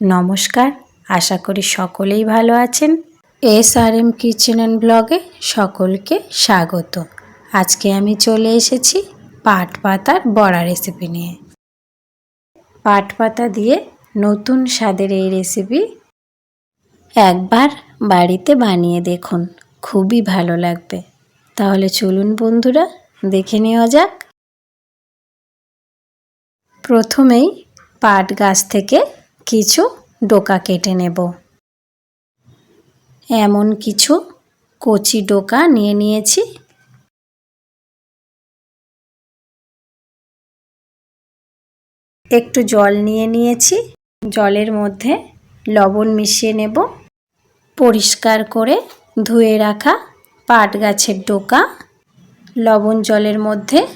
নমস্কার, আশা করি সকলেই ভালো আছেন। S R M kitchen and ব্লগে সকলকে স্বাগত। আজকে আমি চলে এসেছি পাট পাতার বড়া রেসিপি নিয়ে। পাট পাতা দিয়ে নতুন স্বাদের এই রেসিপি একবার বাড়িতে বানিয়ে দেখুন, খুবই ভালো লাগবে। তাহলে চলুন বন্ধুরা, দেখে নেওয়া যাক। প্রথমেই পাট গাছ থেকে কিছু ডোকা কেটে নেব। এমন কিছু কচি ডোকা নিয়ে নিয়েছি। একটু জল নিয়ে নিয়েছি। জলের মধ্যে লবণ মিশিয়ে নেব। পরিষ্কার করে ধুয়ে রাখা পাট গাছের ডোকা। লবণ জলের মধ্যে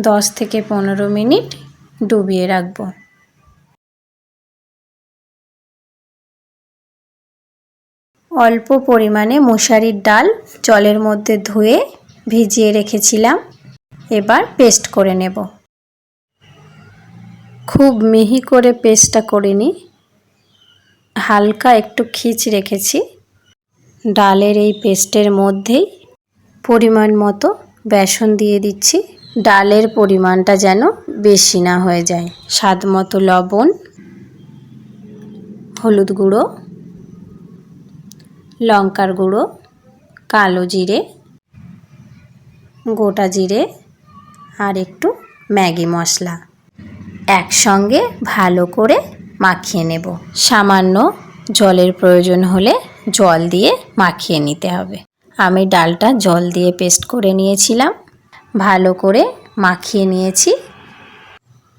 দশ থেকে পনেরো মিনিট ডুবিয়ে রাখব। অল্প পরিমাণে মশারির ডাল জলের মধ্যে ধুয়ে ভিজিয়ে রেখেছিলাম। এবার পেস্ট করে নেব। খুব মিহি করে পেস্টটা করে নিই হালকা একটু খিচ রেখেছি। ডালের এই পেস্টের মধ্যেই পরিমাণ মতো বেসন দিয়ে দিচ্ছি। ডালের পরিমাণটা যেন বেশি না হয়ে যায়। স্বাদ মতো লবণ, হলুদ গুঁড়ো লঙ্কার গুঁড়ো, কালো জিরে, গোটা জিরে আর একটু ম্যাগি মশলা। একসঙ্গে ভালো করে মাখিয়ে নেব। সামান্য জলের প্রয়োজন হলে জল দিয়ে মাখিয়ে নিতে হবে। আমি ডালটা জল দিয়ে পেস্ট করে নিয়েছিলাম। ভালো করে মাখিয়ে নিয়েছি।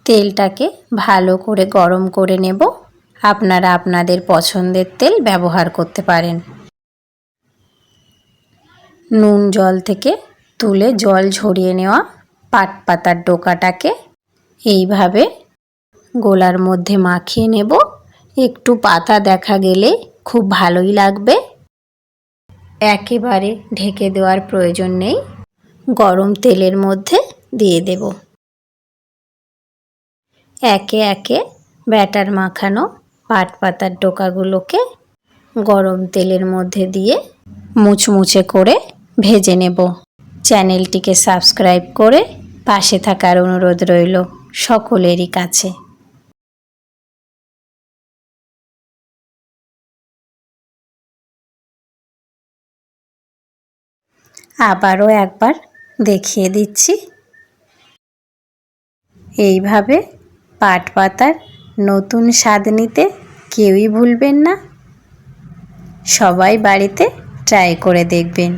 তেলটাকে ভালো করে গরম করে নেব। আপনারা আপনাদের পছন্দের তেল ব্যবহার করতে পারেন। নুন জল থেকে তুলে জল ঝরিয়ে নেওয়া পাট পাতার ডোকাটাকে এইভাবে গোলার মধ্যে মাখিয়ে নেব। একটু পাতা দেখা গেলে খুব ভালোই লাগবে। একেবারে ঢেকে দেওয়ার প্রয়োজন নেই। গরম তেলের মধ্যে দিয়ে দেব। একে একে ব্যাটার মাখানো পাট পাতার ডোকাগুলোকে গরম তেলের মধ্যে দিয়ে মুচমুচে করে ভেজে নেব। চ্যানেলটিকে সাবস্ক্রাইব করে পাশে থাকার অনুরোধ রইল সকলেরই কাছে। আবারও একবার দেখিয়ে দিচ্ছি। এইভাবে পাট পাতার নতুন স্বাদ নিতে কেউই ভুলবেন না। সবাই বাড়িতে ট্রাই করে দেখবেন।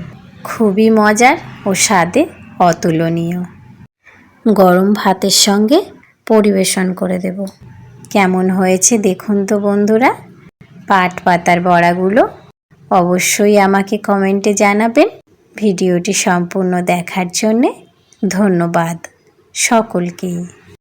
খুবই মজার ও স্বাদে অতুলনীয়। গরম ভাতের সঙ্গে পরিবেশন করে দেব। কেমন হয়েছে দেখুন তো বন্ধুরা? পাট পাতার বড়াগুলো অবশ্যই আমাকে কমেন্টে জানাবেন। ভিডিওটি সম্পূর্ণ দেখার জন্যে ধন্যবাদ। সকলকেই।